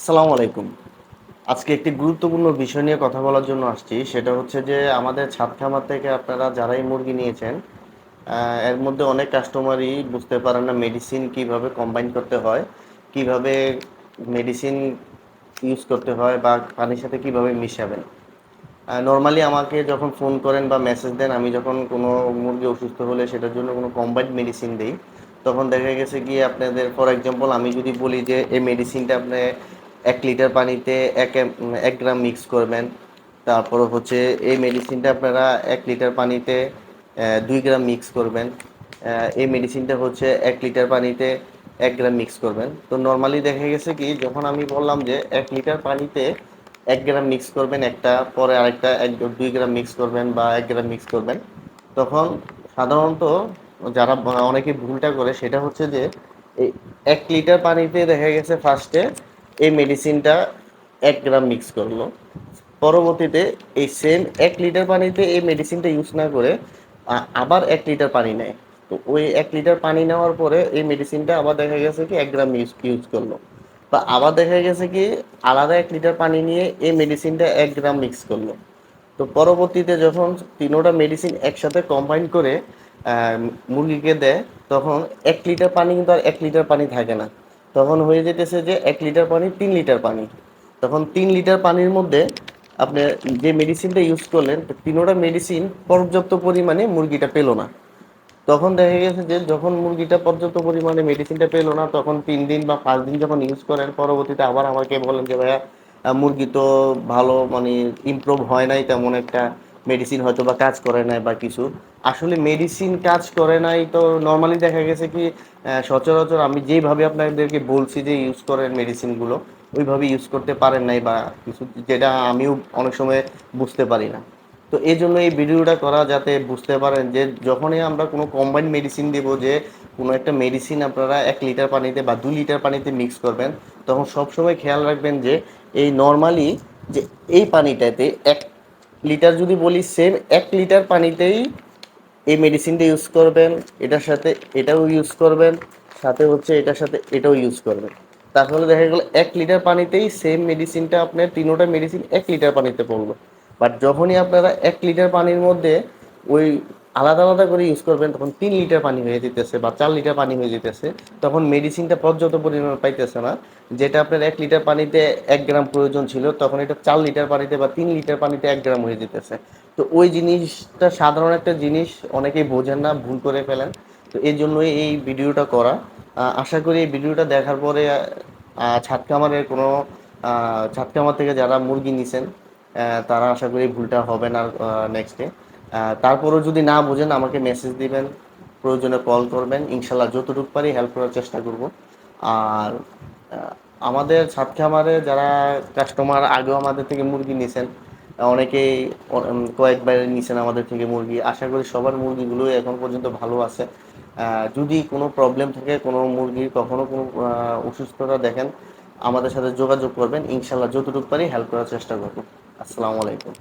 আসসালামু আলাইকুম। আজকে একটি গুরুত্বপূর্ণ বিষয় নিয়ে কথা বলার জন্য আসছি। সেটা হচ্ছে যে, আমাদের ছাদ খামার থেকে আপনারা যারাই মুরগি নিয়েছেন এর মধ্যে অনেক কাস্টমারই বুঝতে পারেন না মেডিসিন কীভাবে কম্বাইন করতে হয়, কীভাবে মেডিসিন ইউজ করতে হয় বা পানির সাথে কীভাবে মিশাবেন। নর্মালি আমাকে যখন ফোন করেন বা মেসেজ দেন, আমি যখন কোনো মুরগি অসুস্থ হলে সেটার জন্য কোনো কম্বাইন্ড মেডিসিন দিই। তখন দেখা গেছে কি আপনাদের ফর এক্সাম্পল আমি যদি বলি যে, এই মেডিসিনটা আপনি এক লিটার পানিতে এক এক গ্রাম মিক্স করবেন। তারপর হচ্ছে এই মেডিসিনটা আপনারা এক লিটার পানিতে দুই গ্রাম মিক্স করবেন। এই মেডিসিনটা হচ্ছে এক লিটার পানিতে এক গ্রাম মিক্স করবেন। তো নর্মালি দেখা গেছে কি, যখন আমি বললাম যে এক লিটার পানিতে এক গ্রাম মিক্স করবেন, একটা পরে আরেকটা এক দুই গ্রাম মিক্স করবেন বা এক গ্রাম মিক্স করবেন, তখন সাধারণত যারা অনেকে ভুলটা করে, সেটা হচ্ছে যে এক লিটার পানিতে দেখা গেছে ফার্স্টে এই মেডিসিনটা এক গ্রাম মিক্স করল। পরবর্তীতে এই সেম এক লিটার পানিতে এই মেডিসিনটা ইউজ না করে আবার এক লিটার পানি নেয়। তো ওই এক লিটার পানি নেওয়ার পরে এই মেডিসিনটা আবার দেখা গেছে কি, এক গ্রাম ইউজ ইউজ করল। বা আবার দেখা গেছে কি, আলাদা এক লিটার পানি নিয়ে এই মেডিসিনটা এক গ্রাম মিক্স করল। তো পরবর্তীতে যখন তিনোটা মেডিসিন একসাথে কম্বাইন করে মুরগিকে দেয়, তখন এক লিটার পানি কিন্তু আর এক লিটার পানি থাকে না। তখন হয়ে যেতেছে যে এক লিটার পানি, তিন লিটার পানি। তখন তিন লিটার পানির মধ্যে আপনি যে মেডিসিনটা ইউজ করলেন তিনোটা মেডিসিন পর্যাপ্ত পরিমাণে মুরগিটা পেল না। তখন দেখা গেছে যে যখন মুরগিটা পর্যাপ্ত পরিমাণে মেডিসিনটা পেল না, তখন তিন দিন বা পাঁচ দিন যখন ইউজ করেন, পরবর্তীতে আবার আমাকে বলেন যে, ভাইয়া, মুরগি তো ভালো মানে ইমপ্রুভ হয় নাই তেমন একটা। মেডিসিন হয়তো বা কাজ করে নাই বা কিছু। আসলে মেডিসিন কাজ করে নাই তো নর্মালি দেখা গেছে কি সচরাচর আমি যেইভাবে আপনাদেরকে বলছি যে ইউজ করেন মেডিসিনগুলো ওইভাবে ইউজ করতে পারেন নাই বা কিছু যেটা আমিও অনেক সময় বুঝতে পারি না। তো এই জন্য এই ভিডিওটা করা যাতে বুঝতে পারেন যে যখনই আমরা কোনো কম্বাইন্ড মেডিসিন দেব যে কোনো একটা মেডিসিন আপনারা এক লিটার পানিতে বা দু লিটার পানিতে মিক্স করবেন, তখন সবসময় খেয়াল রাখবেন যে এই নর্মালি যে এই পানিটাতে এক লিটার যদি বলি সেম এক লিটার পানিতেই এই মেডিসিনটা ইউজ করবেন। এটার সাথে এটাও ইউজ করবেন, সাথে হচ্ছে এটার সাথে এটাও ইউজ করবেন। তাহলে দেখা গেল এক লিটার পানিতেই সেম মেডিসিনটা আপনার তিনোটা মেডিসিন এক লিটার পানিতে পড়বে। বাট যখনই আপনারা এক লিটার পানির মধ্যে ওই আলাদা আলাদা করে ইউজ করবেন, তখন তিন লিটার পানি হয়ে যেতেছে বা চার লিটার পানি হয়ে যেতেছে তখন মেডিসিনটা পর্যাপ্ত পরিমাণ পাইতেছে না। যেটা আপনার এক লিটার পানিতে এক গ্রাম প্রয়োজন ছিল, তখন এটা চার লিটার পানিতে বা তিন লিটার পানিতে এক গ্রাম হয়ে যেতেছে। তো ওই জিনিসটা সাধারণ একটা জিনিস, অনেকেই বোঝেন না, ভুল করে ফেলেন। তো এই জন্যই এই ভিডিওটা করা। আশা করি এই ভিডিওটা দেখার পরে খামারের কোনো ছাদ থেকে যারা মুরগি নিছেন তারা আশা করি ভুলটা হবে না নেক্সটে তারপরেও যদি না বোঝেন, আমাকে মেসেজ দিবেন, প্রয়োজনে কল করবেন। ইনশাল্লাহ যতটুকু পারি হেল্প করার চেষ্টা করব। আর আমাদের ছাদ খামারে যারা কাস্টমার আগেও আমাদের থেকে মুরগি নিছেন, অনেকেই কয়েকবার নিছেন আমাদের থেকে মুরগি। আশা করি সবার মুরগিগুলো এখন পর্যন্ত ভালো আছে। যদি কোনো প্রবলেম থাকে, কোনো মুরগির কখনো কোনো অসুস্থতা দেখেন, আমাদের সাথে যোগাযোগ করবেন। ইনশাল্লাহ যতটুকু পারি হেল্প করার চেষ্টা করব। আসসালামু আলাইকুম।